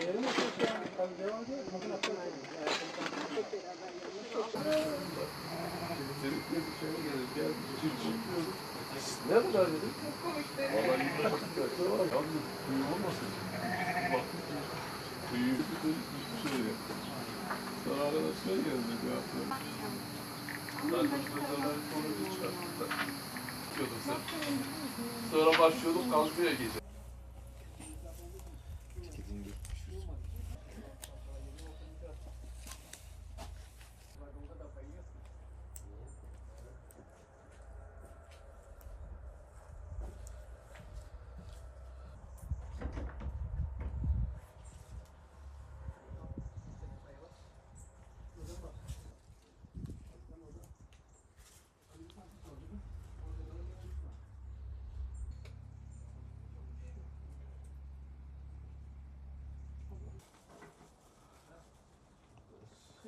Ne kadar dedim? Vallahi yıkamadım da. Yalnız kuyu olmasın. Baktım ki kuyu bir şey yok. Sonra arkadaşlar geldi bir hafta. Mesela sonucu çıkarttılar. Çıkıyorduk sen. Sonra başlıyorduk kalkıyor gece.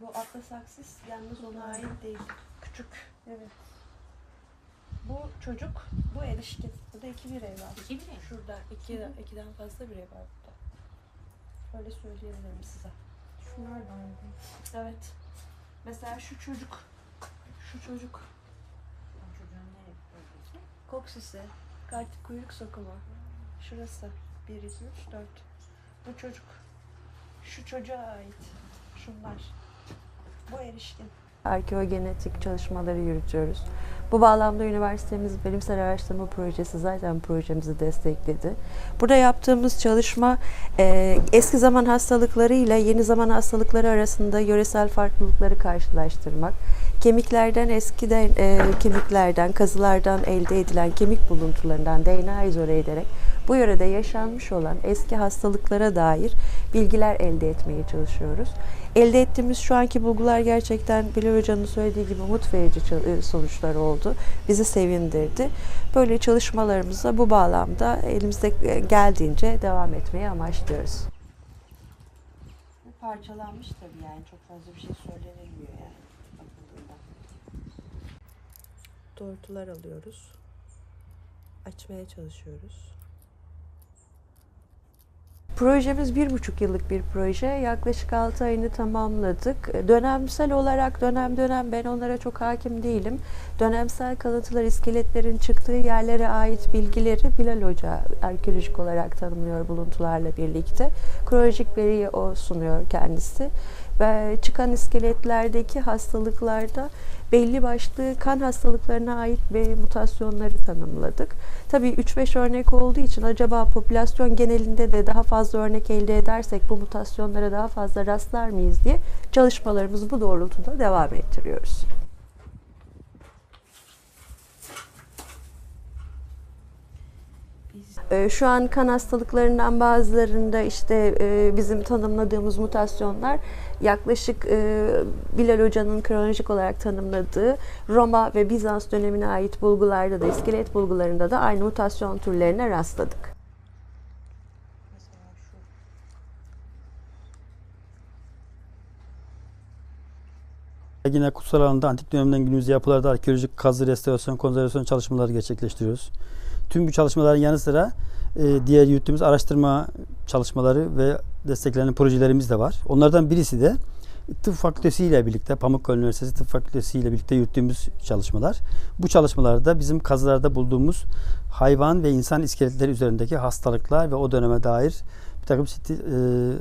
Bu atlas aksis yalnız ona ait değil. Küçük. Evet. Bu çocuk, bu erişkin. Burada iki birey var. İki birey? Şurada iki, ikiden fazla birey var burada. Öyle söyleyebilirim size. Şunlar da aynı. Evet. Mesela şu çocuk, şu çocuk Çocuğun ne bölgesi? koksisi, kalp kuyruk sokumu. Şurası 1, 2, 3, 4. Bu çocuk, şu çocuğa ait. Şunlar. Bu erişkin. Arkeogenetik çalışmaları yürütüyoruz. Bu bağlamda üniversitemiz bilimsel araştırma projesi zaten projemizi destekledi. Burada yaptığımız çalışma e, eski zaman hastalıkları ile yeni zaman hastalıkları arasında yöresel farklılıkları karşılaştırmak, kemiklerden eskiden e, kemiklerden, kazılardan elde edilen kemik buluntularından DNA izole ederek bu yörede yaşanmış olan eski hastalıklara dair bilgiler elde etmeye çalışıyoruz. Elde ettiğimiz şu anki bulgular gerçekten Bilal Hoca'nın söylediği gibi umut verici e, sonuçlar oldu. Bizi sevindirdi. Böyle çalışmalarımıza bu bağlamda elimizde e, geldiğince devam etmeyi amaçlıyoruz. Bu parçalanmış tabii yani çok fazla bir şey söylenemiyor yani. Tortular alıyoruz. Açmaya çalışıyoruz. Projemiz bir buçuk yıllık bir proje. Yaklaşık altı ayını tamamladık. Dönemsel olarak dönem dönem ben onlara çok hakim değilim. Dönemsel kalıntılar, iskeletlerin çıktığı yerlere ait bilgileri Bilal Hoca arkeolojik olarak tanımlıyor buluntularla birlikte. Kronolojik veriyi o sunuyor kendisi. Ve çıkan iskeletlerdeki hastalıklarda belli başlı kan hastalıklarına ait ve mutasyonları tanımladık. Tabii 3-5 örnek olduğu için acaba popülasyon genelinde de daha fazla örnek elde edersek bu mutasyonlara daha fazla rastlar mıyız diye çalışmalarımızı bu doğrultuda devam ettiriyoruz. Şu an kan hastalıklarından bazılarında işte e, bizim tanımladığımız mutasyonlar yaklaşık e, Bilal Hoca'nın kronolojik olarak tanımladığı Roma ve Bizans dönemine ait bulgularda da iskelet bulgularında da aynı mutasyon türlerine rastladık. Yine kutsal alanda antik dönemden günümüze yapılarda arkeolojik kazı, restorasyon, konservasyon çalışmaları gerçekleştiriyoruz. Tüm bu çalışmaların yanı sıra e, diğer yürüttüğümüz araştırma çalışmaları ve desteklenen projelerimiz de var. Onlardan birisi de Tıp Fakültesi ile birlikte, Pamukkale Üniversitesi Tıp Fakültesi ile birlikte yürüttüğümüz çalışmalar. Bu çalışmalarda bizim kazılarda bulduğumuz hayvan ve insan iskeletleri üzerindeki hastalıklar ve o döneme dair bir takım ciddi, e,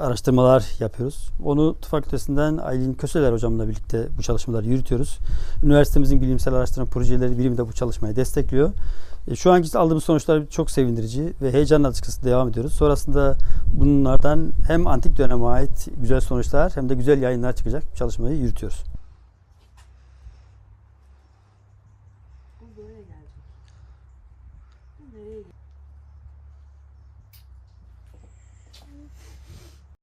araştırmalar yapıyoruz. Onu Tıp Fakültesinden Aylin Köseler hocamla birlikte bu çalışmaları yürütüyoruz. Üniversitemizin bilimsel araştırma projeleri birimi de bu çalışmayı destekliyor. E, Şu anki aldığımız sonuçlar çok sevindirici ve heyecanla açıkçası devam ediyoruz. Sonrasında bunlardan hem antik döneme ait güzel sonuçlar hem de güzel yayınlar çıkacak çalışmayı yürütüyoruz.